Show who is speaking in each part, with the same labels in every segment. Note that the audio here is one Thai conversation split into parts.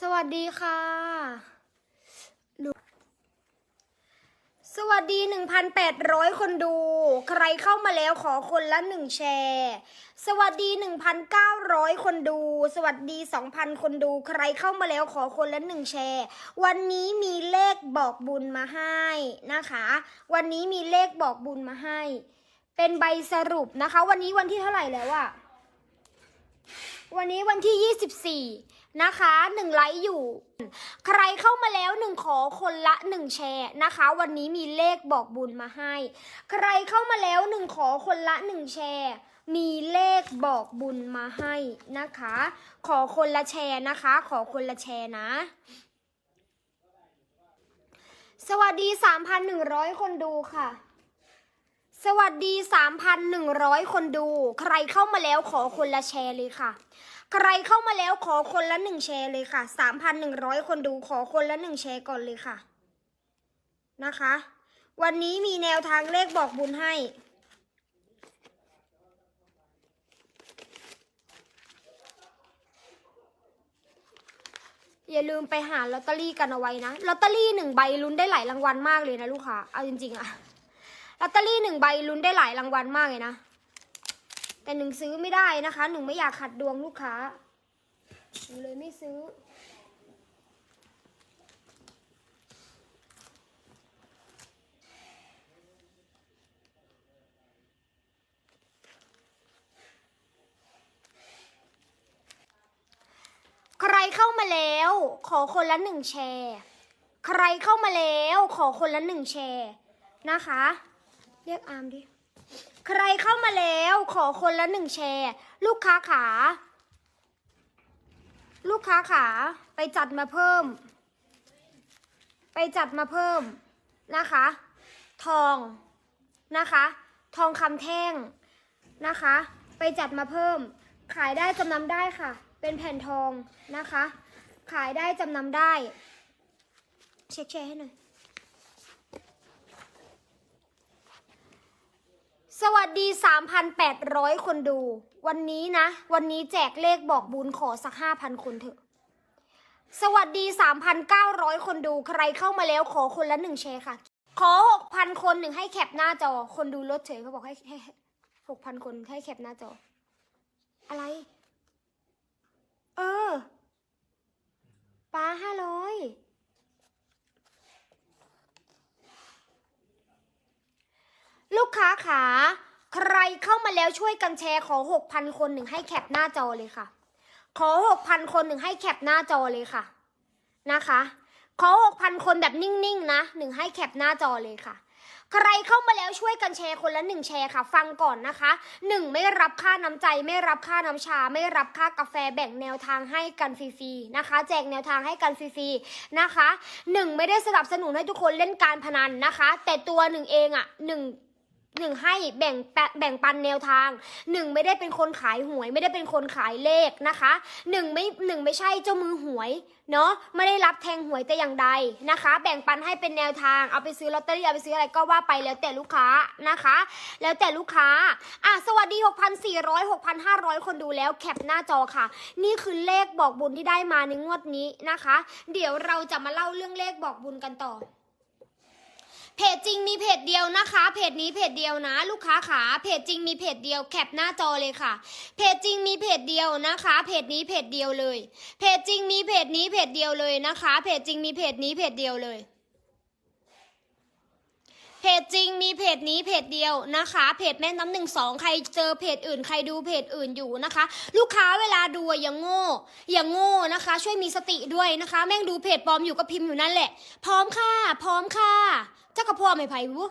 Speaker 1: สวัสดีค่ะ สวัสดี 1,800 คนดู ใครเข้ามาแล้วขอคนละหนึ่งแชร์ สวัสดี 1,900 คนดู สวัสดี 2,000 คนดู ใครเข้ามาแล้วขอคนละหนึ่งแชร์ วันนี้มีเลขบอกบุญมาให้นะคะ วันนี้มีเลขบอกบุญมาให้ เป็นใบสรุปนะคะ วันนี้วันที่เท่าไหร่แล้วอะวันนี้วันที่ 24 นะคะหนึ่งไลค์อยู่ ใครเข้ามาแล้วหนึ่งขอคนละหนึ่งแชร์นะคะ วันนี้มีเลขบอกบุญมาให้ ใครเข้ามาแล้วหนึ่งขอคนละหนึ่งแชร์มีเลขบอกบุญมาให้นะคะ ขอคนละแชร์นะคะ ขอคนละแชร์นะ สวัสดี 3,100 คนดูค่ะ สวัสดี 3,100 คนดู ใครเข้ามาแล้วขอคนละแชร์เลยค่ะ ใครเข้ามาแล้วขอคนละหนึ่งแชร์เลยค่ะ 3,100 คนดูขอคนละหนึ่งแชร์ก่อนเลยค่ะ นะคะ วันนี้มีแนวทางเลขบอกบุญให้ อย่าลืมไปหาลอตเตอรี่กันเอาไว้นะ ลอตเตอรี่หนึ่งใบลุ้นได้หลายรางวัลมากเลยนะลูกค้า เอาจริงๆอะ ลอตเตอรี่หนึ่งใบลุ้นได้หลายรางวัลมากเลยนะ แต่หนึ่งซื้อไม่ได้นะคะ หนึ่งไม่อยากขัดดวงลูกค้าหนึ่งเลยไม่ซื้อ ใครเข้ามาแล้ว ขอคนละหนึ่งแชร์ ใครเข้ามาแล้ว ขอคนละหนึ่งแชร์นะคะ เรียกอาร์มดิ ใครเข้ามาแล้วขอคนละหนึ่งแชร์ ลูกค้าขา ลูกค้าขาไปจัดมาเพิ่ม ไปจัดมาเพิ่มนะคะ ทองนะคะ ทองคำแท่งนะคะ ไปจัดมาเพิ่ม ขายได้จำนำได้ค่ะ เป็นแผ่นทองนะคะ ขายได้จำนำได้ เช็คแชร์ให้หน่อย สวัสดี 3,800 คนดู วันนี้นะ วันนี้แจกเลขบอกบุญขอสัก 5,000 คนเถอะ สวัสดี 3,900 คนดูใครเข้ามาแล้วขอคนละหนึ่งแชร์ค่ะ ขอ 6,000 คนหนึ่งให้แคปหน้าจอ คนดูลดเฉยเขาบอกให้ให้หกพันคนให้แคปหน้าจอ อะไร เออปลาห้าร้อย กค้าขาใครเข้ามาแล้วช่วยกันแชร์ขอ6,000คนหนึ่งให้แคปหน้าจอเลยค่ะ ขอ6,000คนหนึ่งให้แคปหน้าจอเลยค่ะ นะคะ ขอ6,000คนแบบนิ่งๆนะหนึ่งให้แคปหน้าจอเลยค่ะ ใครเข้ามาแล้วช่วยกันแชร์คนละหนึ่งแชร์ค่ะ ฟังก่อนนะคะหนึ่งไม่รับค่าน้ำใจ ไม่รับค่าน้ำชา ไม่รับค่ากาแฟแบ่งแนวทางให้กันฟรีๆนะคะ แจกแนวทางให้กันฟรีๆนะคะหนึ่งไม่ได้สนับสนุนให้ทุกคนเล่นการพนันนะคะ แต่ตัวหนึ่งเองอะ่ะหนึ่ง หนึ่งให้แบ่งแปะแบ่งปันแนวทางหนึ่งไม่ได้เป็นคนขายหวย ไม่ได้เป็นคนขายเลขนะคะหนึ่งไม่หนึ่งไม่ใช่เจ้ามือหวยเนาะไม่ได้รับแทงหวยแต่อย่างใดนะคะ แบ่งปันให้เป็นแนวทางเอาไปซื้อลอตเตอรี่เอาไปซื้ออะไรก็ว่าไปแล้วแต่ลูกค้านะคะ แล้วแต่ลูกค้าอะสวัสดี 6,400 6,500 คนดูแล้วแคปหน้าจอค่ะ นี่คือเลขบอกบุญที่ได้มาในงวดนี้นะคะ เดี๋ยวเราจะมาเล่าเรื่องเลขบอกบุญกันต่อ เพจจริงมีเพจเดียวนะคะ เพจนี้เพจเดียวนะ ลูกค้าขาเพจจริงมีเพจเดียวแคปหน้าจอเลยค่ะ เพจจริงมีเพจเดียวนะคะ เพจนี้เพจเดียวเลย เพจจริงมีเพจนี้เพจเดียวเลยนะคะ เพจจริงมีเพจนี้เพจเดียวเลย เพจจริงมีเพจนี้เพจเดียวนะคะ เพจแม่น้ำหนึ่งสองใครเจอเพจอื่นใครดูเพจอื่นอยู่นะคะ ลูกค้าเวลาดูอย่างโง่ อย่างโง่นะคะ ช่วยมีสติด้วยนะคะ แม่งดูเพจปลอมอยู่ก็พิมพ์อยู่นั่นแหละ พร้อมค่ะ พร้อมค่ะเจ้ากระพอไม่ไผ่บุ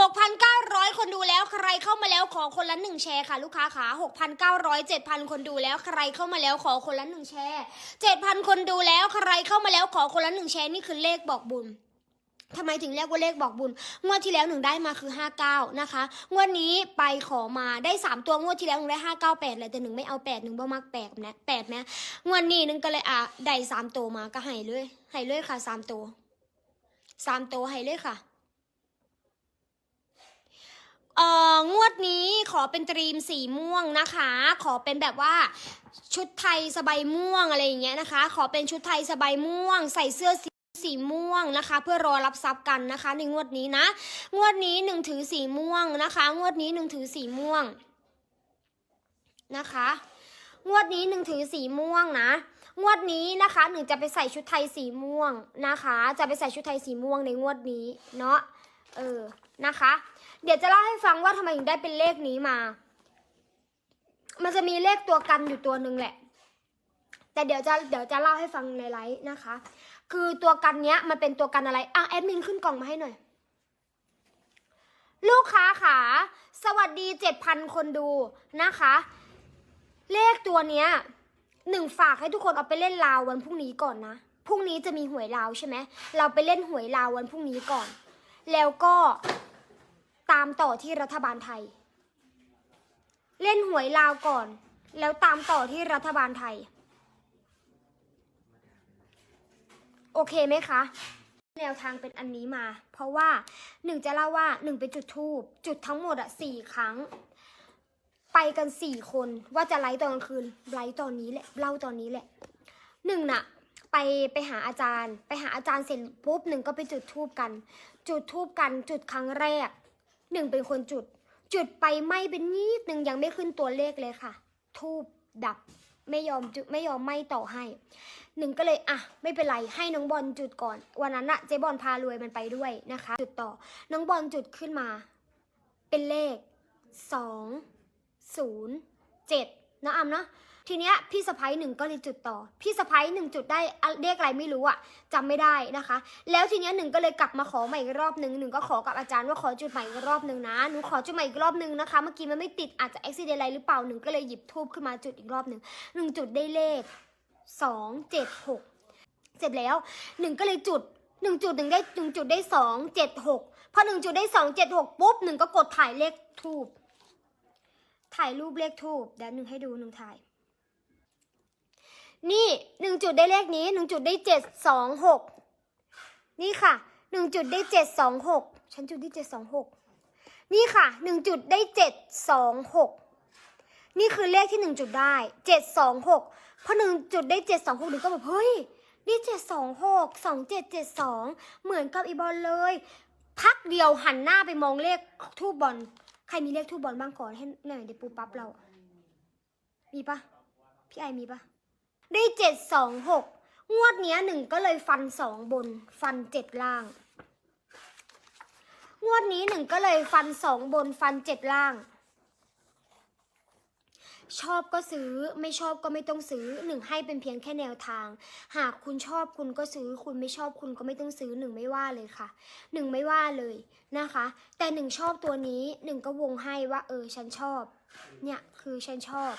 Speaker 1: หกพันเก้าร้อยคนดูแล้วใครเข้ามาแล้วขอคนละหนึ่งแชร์ค่ะ ลูกค้าขาหกพันเก้าร้อยเจ็ดพันคนดูแล้วใครเข้ามาแล้วขอคนละหนึ่งแชร์เจ็ดพันคนดูแล้วใครเข้ามาแล้วขอคนละหนึ่งแชร์นี่คือเลขบอกบุญ ทำไมถึงเรียกว่าเลขบอกบุญ งวดที่แล้วหนึ่งได้มาคือ59นะคะ งวดนี้ไปขอมาได้3ตัวงวดที่แล้วหนึ่งได้598เลยแต่หนึ่งไม่เอา8หนึ่งบ่มัก8นะ8นะงวดนี้หนึ่งก็เลยอะได้3ตัวมาก็ให้เลยให้เลยค่ะ3ตัว3ตัวให้เลยค่ะเอ่องวดนี้ขอเป็นตรีมสีม่วงนะคะ ขอเป็นแบบว่าชุดไทยสบายม่วงอะไรอย่างเงี้ยนะคะ ขอเป็นชุดไทยสบายม่วง ใส่เสื้อสี สีม่วงนะคะ เพื่อรอรับทรัพย์กันนะคะ ในงวดนี้นะ งวดนี้หนึ่งถือสีม่วงนะคะ งวดนี้หนึ่งถือสีม่วงนะคะ งวดนี้หนึ่งถือสีม่วงนะ งวดนี้นะคะหนึ่งจะไปใส่ชุดไทยสีม่วงนะคะ จะไปใส่ชุดไทยสีม่วงในงวดนี้เนาะเออนะคะ เดี๋ยวจะเล่าให้ฟังว่าทำไมถึงได้เป็นเลขนี้มา มันจะมีเลขตัวกันอยู่ตัวหนึ่งแหละ แต่เดี๋ยวจะเดี๋ยวจะเล่าให้ฟังในไลฟ์นะคะ คือตัวกันเนี้ยมันเป็นตัวกันอะไรอะแอดมินขึ้นกล่องมาให้หน่อย ลูกค้าขาสวัสดีเจ็ดพันคนดูนะคะ เลขตัวเนี้ยหนึ่งฝากให้ทุกคนเอาไปเล่นลาววันพรุ่งนี้ก่อนนะพรุ่งนี้จะมีหวยลาวใช่ไหมเราไปเล่นหวยลาววันพรุ่งนี้ก่อน แล้วก็ตามต่อที่รัฐบาลไทย เล่นหวยลาวก่อน แล้วตามต่อที่รัฐบาลไทย โอเคไหมคะ แนวทางเป็นอันนี้มา เพราะว่าหนึ่งจะเล่าว่าหนึ่งไปจุดทูบจุดทั้งหมดอะสี่ครั้ง ไปกันสี่คนว่าจะไลฟ์ตอนกลางคืนไลฟ์ตอนนี้แหละเล่าตอนนี้แหละหนึ่งน่ะไปไปหาอาจารย์ ไปหาอาจารย์เสร็จปุ๊บหนึ่งก็ไปจุดทูบกัน จุดทูบกันจุดครั้งแรกหนึ่งเป็นคนจุด จุดไปไหมเป็นนิดหนึ่งยังไม่ขึ้นตัวเลขเลยค่ะ ทูบดับ ไม่ยอมจุดไม่ยอมไหมต่อให้ หนึ่งก็เลยอะไม่เป็นไรให้น้องบอลจุดก่อน วันนั้นอะเจ๊บอลพารวยมันไปด้วยนะคะ จุดต่อน้องบอลจุดขึ้นมา เป็นเลขสองศูนย์เจ็ด นะอำนาะทีเนี้ยพี่สะพ้ยหนึ่งก็เลยจุดต่อ พี่สะพ้ยหนึ่งจุดได้เลขอะไรไม่รู้อะจำไม่ได้นะคะ แล้วทีเนี้ยหนึ่งก็เลยกลับมาขอใหม่อีกรอบหนึ่งหนึ่งก็ขอกับอาจารย์ว่าขอจุดใหม่อีกรอบหนึ่งนะหนูขอจุดใหม่อีกรอบหนึ่งนะคะ เมื่อกี้มันไม่ติดอาจจะอุบิเหตุอะไรหรือเปล่าหนึ่งก็เลยหยิบทูบขึ้นมาจุดอีกรอบหนึ่งหนึ่งจุดได้เลขสองเจ็ดหกเสร็จแล้วหนึ่งก็เลยจุดหนึ่งจุดหนึ่งได้หนึ่งจุดได้สองเจ็ดหกพอหนึ่งจุดได้สองเจ็ดหกปุ๊บหนึ่งก็กดถ่ายเลขทูบ ถ่ายรูปเลขทูบเดี๋ยวหนึ่งให้ดูหนึ่งถ่าย นี่หนึ่งจุดได้เลขนี้หนึ่งจุดได้เจ็ดสองหกนี่ค่ะหนึ่งจุดได้เจ็ดสองหกฉันจุดได้เจ็ดสองหกนี่ค่ะหนึ่งจุดได้เจ็ดสองหกนี่คือเลขที่หนึ่งจุดได้เจ็ดสองหกพอหนึ่งจุดได้เจ็ดสองหกหนึ่งก็แบบเฮ้ยนี่เจ็ดสองหกสองเจ็ดเจ็ดสองเหมือนกับอีบอลเลย พักเดียวหันหน้าไปมองเลขทูบบอล ใครมีเลขทูบบอลบ้างก่อนให้หน่อยเดี๋ยวปูปั๊บเรา มีปะพี่ไอมีปะได้เจ็ดสองหกงวดเนี้ยหนึ่งก็เลยฟันสองบน ฟันเจ็ดล่าง งวดนี้หนึ่งก็เลยฟันสองบนฟันเจ็ดล่าง ชอบก็ซื้อไม่ชอบก็ไม่ต้องซื้อหนึ่งให้เป็นเพียงแค่แนวทาง หากคุณชอบคุณก็ซื้อ คุณไม่ชอบคุณก็ไม่ต้องซื้อหนึ่งไม่ว่าเลยค่ะหนึ่งไม่ว่าเลยนะคะ แต่หนึ่งชอบตัวนี้หนึ่งก็วงให้ว่า เออฉันชอบ เนี่ยคือฉันชอบ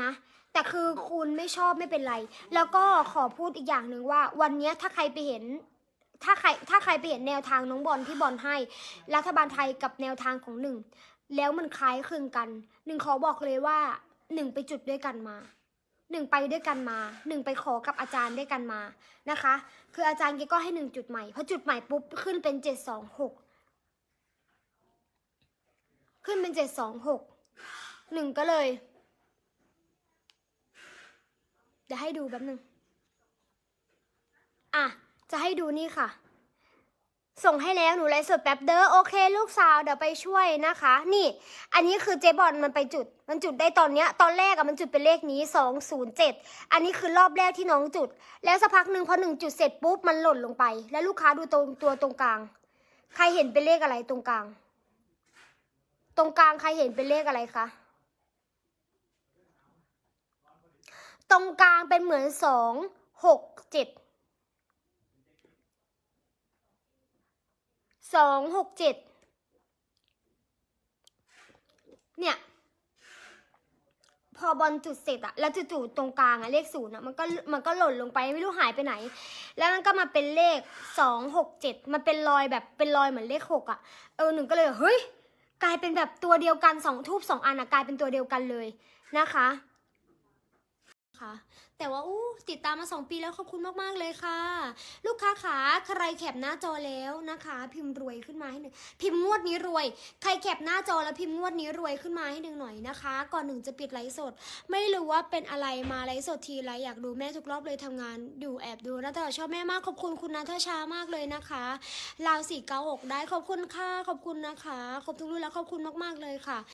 Speaker 1: นะแต่คือคุณไม่ชอบไม่เป็นไร แล้วก็ขอพูดอีกอย่างหนึ่งว่า วันนี้ถ้าใครไปเห็น ถ้าใครถ้าใครไปเห็นแนวทางน้องบอลที่บอลให้ รัฐบาลไทยกับแนวทางของหนึ่งแล้วมันคล้ายคลึงกันหนึ่งขอบอกเลยว่า หนึ่งไปจุดด้วยกันมาหนึ่งไปด้วยกันมาหนึ่งไปขอกับอาจารย์ด้วยกันมานะคะ คืออาจารย์แกก็ให้หนึ่งจุดใหม่พอจุดใหม่ปุ๊บขึ้นเป็นเจ็ดสองหกขึ้นเป็นเจ็ดสองหกหนึ่งก็เลย เดี๋ยวให้ดูแป๊บนึงอะ จะให้ดูนี่ค่ะ ส่งให้แล้วหนูไลฟ์สดแป๊บเด้อโอเค ลูกสาวเดี๋ยวไปช่วยนะคะ นี่ อันนี้คือเจบอลมันไปจุด มันจุดได้ตอนเนี้ย ตอนแรกอะมันจุดเป็นเลขนี้สองศูนย์เจ็ดอันนี้คือรอบแรกที่น้องจุด แล้วสักพักหนึ่งพอหนึ่งจุดเสร็จปุ๊บมันหล่นลงไป แล้วลูกค้าดูตรงตัวตรงกลาง ใครเห็นเป็นเลขอะไรตรงกลาง ตรงกลางใครเห็นเป็นเลขอะไรคะตรงกลางเป็นเหมือนสองหกเจ็ด สองหกเจ็ดเนี่ย พอบอลจุดเสร็จอะแล้วจู่ๆตรงกลางอะเลขศูนย์อะมันก็มันก็หล่นลงไปไม่รู้หายไปไหน แล้วมันก็มาเป็นเลขสองหกเจ็ดมันเป็นรอยแบบเป็นรอยเหมือนเลขหกอะเออหนึ่งก็เลยเฮ้ยกลายเป็นแบบตัวเดียวกันสองทูบสองอันอะกลายเป็นตัวเดียวกันเลยนะคะค่ะ แต่ว่าอู้ติดตามมาสองปีแล้วขอบคุณมาก ๆ เลยค่ะ ลูกค้าขาใครแคปหน้าจอแล้วนะคะ พิมพ์รวยขึ้นมาให้หนึ่งพิมพ์งวดนี้รวย ใครแคปหน้าจอแล้วพิมพ์งวดนี้รวยขึ้นมาให้หนึ่งหน่อยนะคะ ก่อนหนึ่งจะปิดไลฟ์สด ไม่รู้ว่าเป็นอะไรมาไลฟ์สดทีไรอยากดูแม่ทุกรอบเลยทำงานอยู่แอบดูนะแต่ชอบแม่มากขอบคุณคุณนัทชามากเลยนะคะลาวสี่เก้าหกได้ขอบคุณค่ะขอบคุณนะคะขอบทุกรุ่นแล้วขอบคุณมาก ๆเลยค่ะ